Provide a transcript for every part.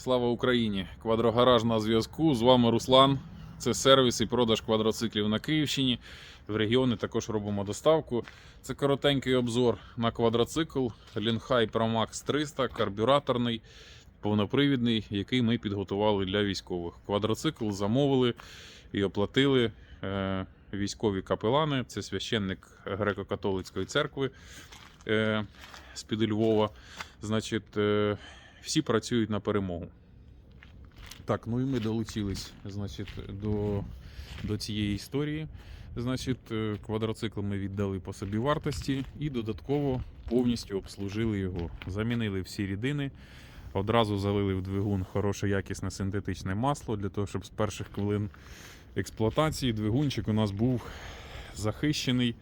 Слава Україні! Квадрогараж на зв'язку. З вами Руслан. Це сервіс і продаж квадроциклів на Київщині. В регіони також робимо доставку. Це коротенький обзор на квадроцикл Linhai Pro Max 300, карбюраторний, повнопривідний, який ми підготували для військових. Квадроцикл замовили і оплатили е, військові капелани. Це священник греко-католицької церкви е, з-під Львова. Значить, е, всі працюють на перемогу. Так, ну і ми долучились значить, до, до цієї історії. Значить, е, квадроцикл ми віддали по собі вартості і додатково повністю обслужили його. Замінили всі рідини, одразу залили в двигун хороше якісне синтетичне масло для того, щоб з перших хвилин експлуатації двигунчик у нас був захищений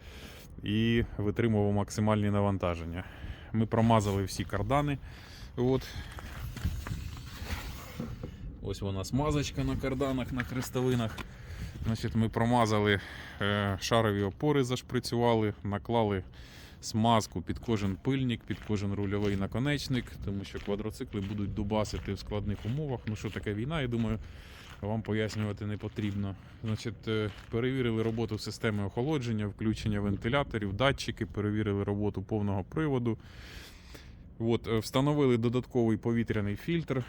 і витримував максимальні навантаження. Ми промазали всі кардани. От. Ось вона смазочка на карданах, на крестовинах. Значить, ми промазали е, шарові опори, зашприцювали, наклали смазку під кожен пильник, під кожен рульовий наконечник, тому що квадроцикли будуть дубасити в складних умовах. Ну що таке війна, я думаю, вам пояснювати не потрібно. Значить, е, перевірили роботу системи охолодження, включення вентиляторів, датчики, перевірили роботу повного приводу. От, е, встановили додатковий повітряний фільтр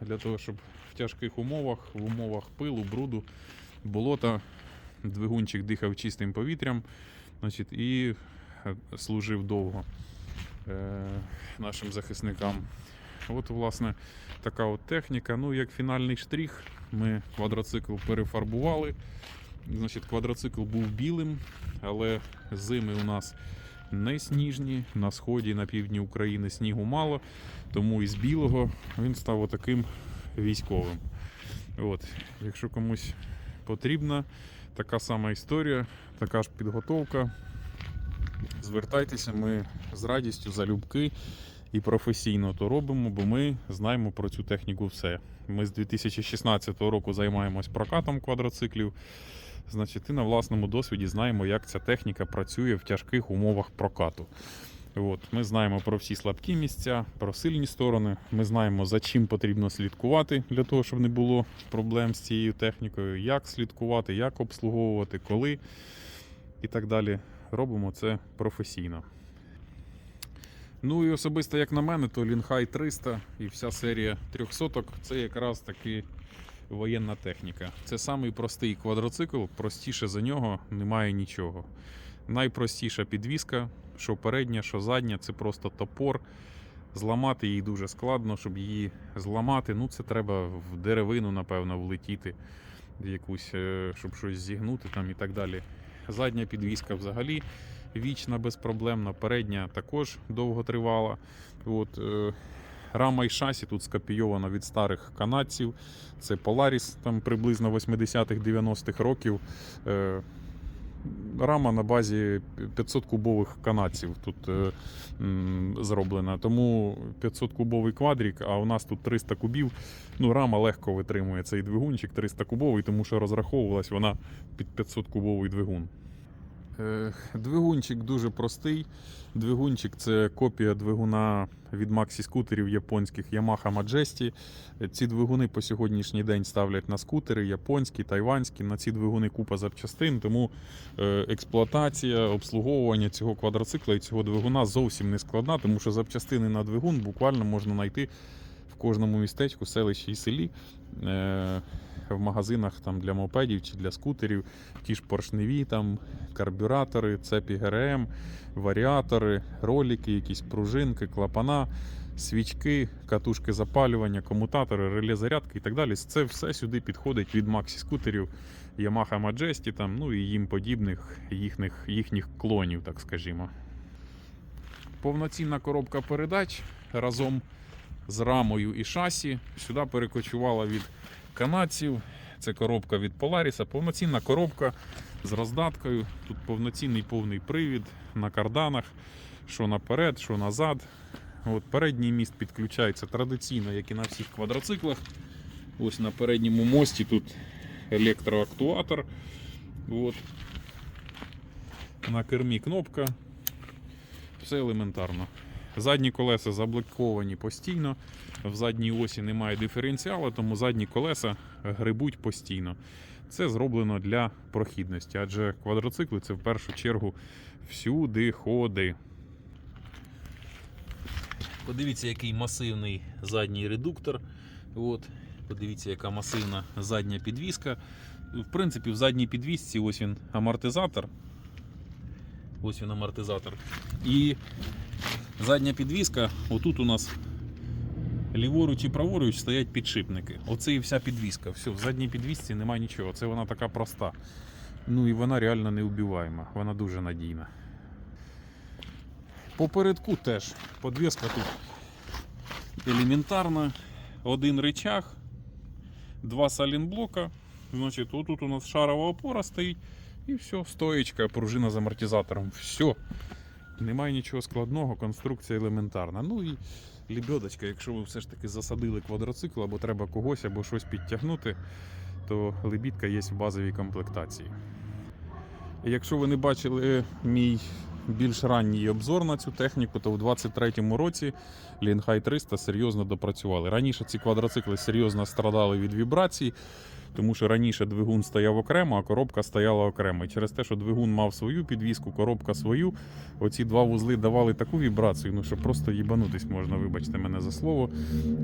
для того, щоб в тяжких умовах, в умовах пилу, бруду, болота, двигунчик дихав чистим повітрям значить, і е, служив довго е, нашим захисникам. От, власне, така от техніка. Ну, як фінальний штрих, ми квадроцикл перефарбували. Значить, квадроцикл був білим, але зими у нас не сніжні. На сході, на півдні України снігу мало, тому із білого він став отаким військовим. От. Якщо комусь потрібна така сама історія, така ж підготовка, звертайтеся, ми з радістю залюбки і професійно то робимо, бо ми знаємо про цю техніку все. Ми з 2016 року займаємось прокатом квадроциклів. Значить, і на власному досвіді знаємо, як ця техніка працює в тяжких умовах прокату. От, ми знаємо про всі слабкі місця, про сильні сторони. Ми знаємо, за чим потрібно слідкувати для того, щоб не було проблем з цією технікою, як слідкувати, як обслуговувати, коли і так далі. Робимо це професійно. Ну і особисто, як на мене, то Лінхай 300 і вся серія 300 це якраз таки воєнна техніка. Це самий простий квадроцикл, простіше за нього немає нічого. Найпростіша підвіска, що передня, що задня, це просто топор. Зламати її дуже складно, щоб її зламати. Ну, це треба в деревину, напевно, влетіти, в якусь, е, щоб щось зігнути там і так далі. Задня підвіска взагалі вічна, безпроблемна. Передня також довго тривала. От, е, Рама і шасі тут скопійовано від старих канадців. Це Polaris там приблизно 80-х-90-х років. Е, Рама на базі 500 кубових канадців тут е, м, зроблена. Тому 500 кубовий квадрік, а у нас тут 300 кубів. Ну, рама легко витримує цей двигунчик 300 кубовий, тому що розраховувалась вона під 500 кубовий двигун. Е, Двигунчик дуже простий. Двигунчик це копія двигуна від Maxi скутерів японських Yamaha Majesty. Ці двигуни по сьогоднішній день ставлять на скутери японські, тайванські. На ці двигуни купа запчастин, тому е, експлуатація, обслуговування цього квадроцикла і цього двигуна зовсім не складна, тому що запчастини на двигун буквально можна знайти в кожному містечку, селищі і селі. Е, В магазинах там для мопедів чи для скутерів, ті ж поршневі, там карбюратори, цепі ГРМ, варіатори, ролики, якісь пружинки, клапана, свічки, катушки запалювання, комутатори, реле зарядки і так далі. Це все сюди підходить від Maxi скутерів, Yamaha Majesty, там, ну і їм подібних їхніх, їхніх клонів, так скажімо. Повноцінна коробка передач разом з рамою і шасі сюди перекочувала від канадців. Це коробка від Polaris, повноцінна коробка з роздаткою. Тут повноцінний повний привід на карданах, що наперед, що назад. От передній міст підключається традиційно, як і на всіх квадроциклах. Ось на передньому мості тут електроактуатор. От. На кермі кнопка. Все елементарно. Задні колеса заблоковані постійно. В задній осі немає диференціалу, тому задні колеса грибуть постійно. Це зроблено для прохідності, адже квадроцикли це в першу чергу всюди ходи. Подивіться, який масивний задній редуктор. От. Подивіться, яка масивна задня підвіска. В принципі, в задній підвісці ось він амортизатор. Ось він амортизатор. І задня підвіска, отут у нас ліворуч і праворуч стоять підшипники. Оце і вся підвіска. Все, в задній підвісці немає нічого. Це вона така проста. Ну і вона реально неубиваєма. Вона дуже надійна. Попередку теж подвіска тут елементарна. Один рычаг, два салінблока. Значить, отут у нас шарова опора стоїть. І все, стоечка, пружина з амортизатором. Все. Немає нічого складного, конструкція елементарна. Ну і лебедочка, якщо ви все ж таки засадили квадроцикл, або треба когось, або щось підтягнути, то лебідка є в базовій комплектації. Якщо ви не бачили мій більш ранній обзор на цю техніку, то у 2023 році Лінхай 300 серйозно допрацювали. Раніше ці квадроцикли серйозно страдали від вібрацій, тому що раніше двигун стояв окремо, а коробка стояла окремо. І через те, що двигун мав свою підвіску, коробка свою, оці два вузли давали таку вібрацію, ну що просто їбанутись можна, вибачте мене за слово.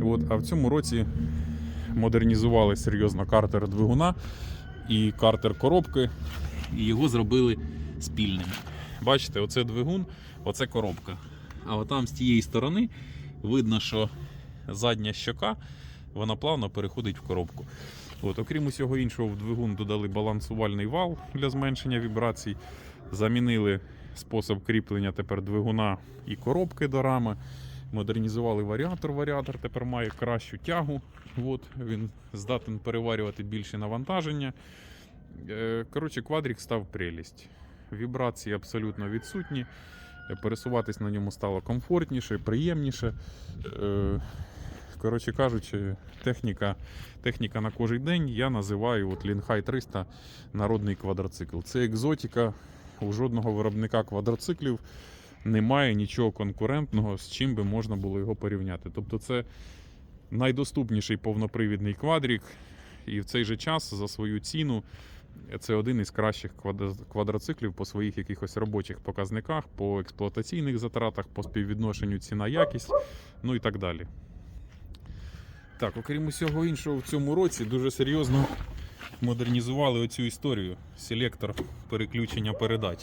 От, а в цьому році модернізували серйозно картер двигуна і картер коробки, і його зробили спільним. Бачите, оце двигун, оце коробка. А отам з тієї сторони видно, що задня щока вона плавно переходить в коробку. От, окрім усього іншого, в двигун додали балансувальний вал для зменшення вібрацій, замінили спосіб кріплення тепер двигуна і коробки до рами. Модернізували варіатор. Варіатор тепер має кращу тягу. От, він здатен переварювати більше навантаження. Е, Коротше, квадрік став прелість. Вібрації абсолютно відсутні. Е, Пересуватись на ньому стало комфортніше, приємніше. Коротше кажучи, техніка, техніка на кожен день я називаю от Лінхай 300 народний квадроцикл. Це екзотика. У жодного виробника квадроциклів немає нічого конкурентного, з чим би можна було його порівняти. Тобто це найдоступніший повнопривідний квадрік, і в цей же час за свою ціну це один із кращих квадроциклів по своїх якихось робочих показниках, по експлуатаційних затратах, по співвідношенню ціна-якість, ну і так далі. Так, окрім усього іншого, в цьому році дуже серйозно модернізували оцю історію. Селектор переключення передач.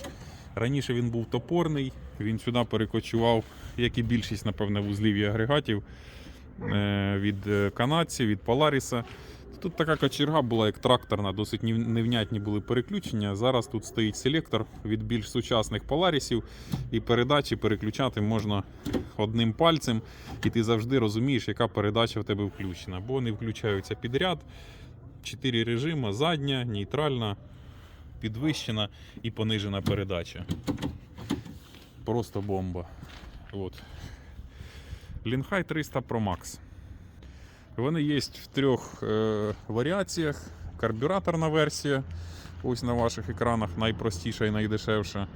Раніше він був топорний, він сюди перекочував, як і більшість, напевне, вузлів і агрегатів е, від е, канадців, від Polaris. Тут така кочерга була, як тракторна, досить невнятні були переключення. Зараз тут стоїть селектор від більш сучасних Polarisів, і передачі переключати можна одним пальцем, і ти завжди розумієш, яка передача в тебе включена. Бо вони включаються підряд. Чотири режима: задня, нейтральна, підвищена і понижена передача. Просто бомба. От. Лінхай 300 Pro Max. Вони є в трьох е, варіаціях. Карбюраторна версія. Ось на ваших екранах найпростіша і найдешевша.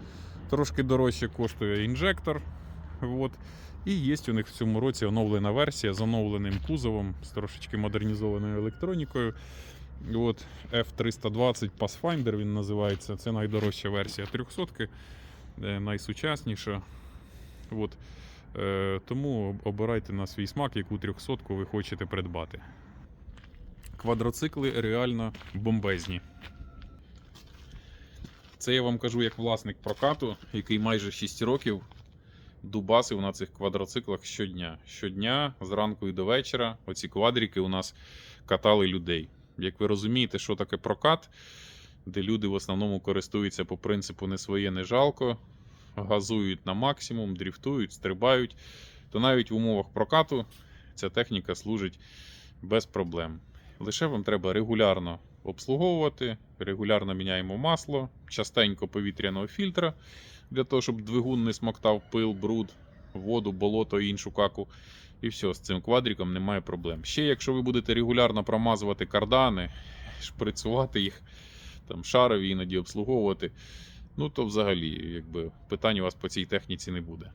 Трошки дорожче коштує інжектор. От. І є у них в цьому році оновлена версія з оновленим кузовом, з трошечки модернізованою електронікою. От F320 Pathfinder він називається. Це найдорожча версія 300 е, найсучасніша. От. Е, тому обирайте на свій смак, яку 300 ви хочете придбати. Квадроцикли реально бомбезні. Це я вам кажу як власник прокату, який майже 6 років дубасив на цих квадроциклах щодня. Щодня, зранку і до вечора, оці квадрики у нас катали людей. Як ви розумієте, що таке прокат, де люди в основному користуються по принципу не своє, не жалко, газують на максимум, дріфтують, стрибають, то навіть в умовах прокату ця техніка служить без проблем. Лише вам треба регулярно обслуговувати, регулярно міняємо масло, частенько повітряного фільтра для того, щоб двигун не смоктав пил, бруд, воду, болото і іншу каку. І все, з цим квадриком немає проблем. Ще якщо ви будете регулярно промазувати кардани, шприцювати їх, там шарові іноді обслуговувати, ну то взагалі якби, питань у вас по цій техніці не буде.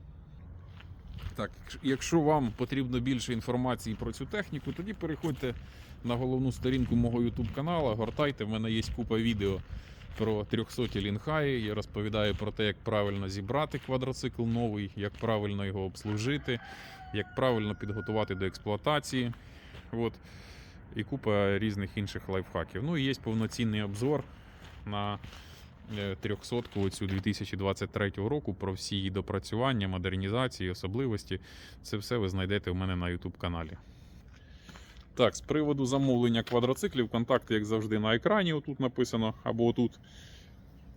Так, якщо- вам потрібно більше інформації про цю техніку, тоді переходьте на головну сторінку мого YouTube каналу, гортайте. В мене є купа відео про 300 лінхаї. Я розповідаю про те, як правильно зібрати квадроцикл новий, як правильно його обслужити, як правильно підготувати до експлуатації. От. І купа різних інших лайфхаків. Ну і є повноцінний обзор на 300 оцю 2023 року про всі її допрацювання, модернізації, особливості. Це все ви знайдете у мене на YouTube каналі. Так, з приводу замовлення квадроциклів, контакти, як завжди, на екрані. Отут написано, або отут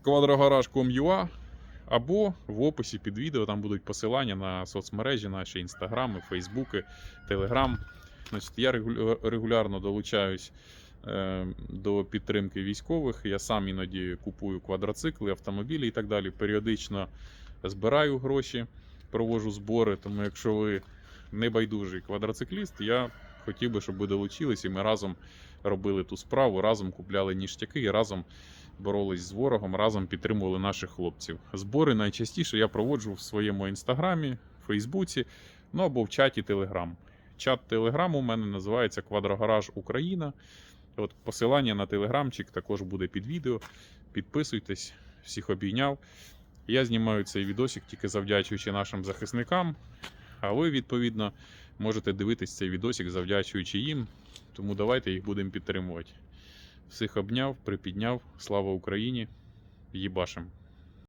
quadrogarage.com.ua, або в описі під відео там будуть посилання на соцмережі, наші інстаграми, фейсбуки, телеграм. Значить, я регулярно долучаюсь е, до підтримки військових. Я сам іноді купую квадроцикли, автомобілі і так далі. Періодично збираю гроші, провожу збори. Тому, якщо ви небайдужий квадроцикліст, я хотів би, щоб ви долучились і ми разом робили ту справу, разом купляли ніштяки і разом боролись з ворогом, разом підтримували наших хлопців. Збори найчастіше я проводжу в своєму інстаграмі, Фейсбуці, ну або в чаті Телеграм. Чат Телеграм у мене називається Квадрогараж Україна. От посилання на телеграмчик також буде під відео. Підписуйтесь, всіх обійняв. Я знімаю цей відосик тільки завдячуючи нашим захисникам. А ви, відповідно, можете дивитись цей відосик, завдячуючи їм. Тому давайте їх будемо підтримувати. Всіх обняв, припідняв. Слава Україні! Їбашим!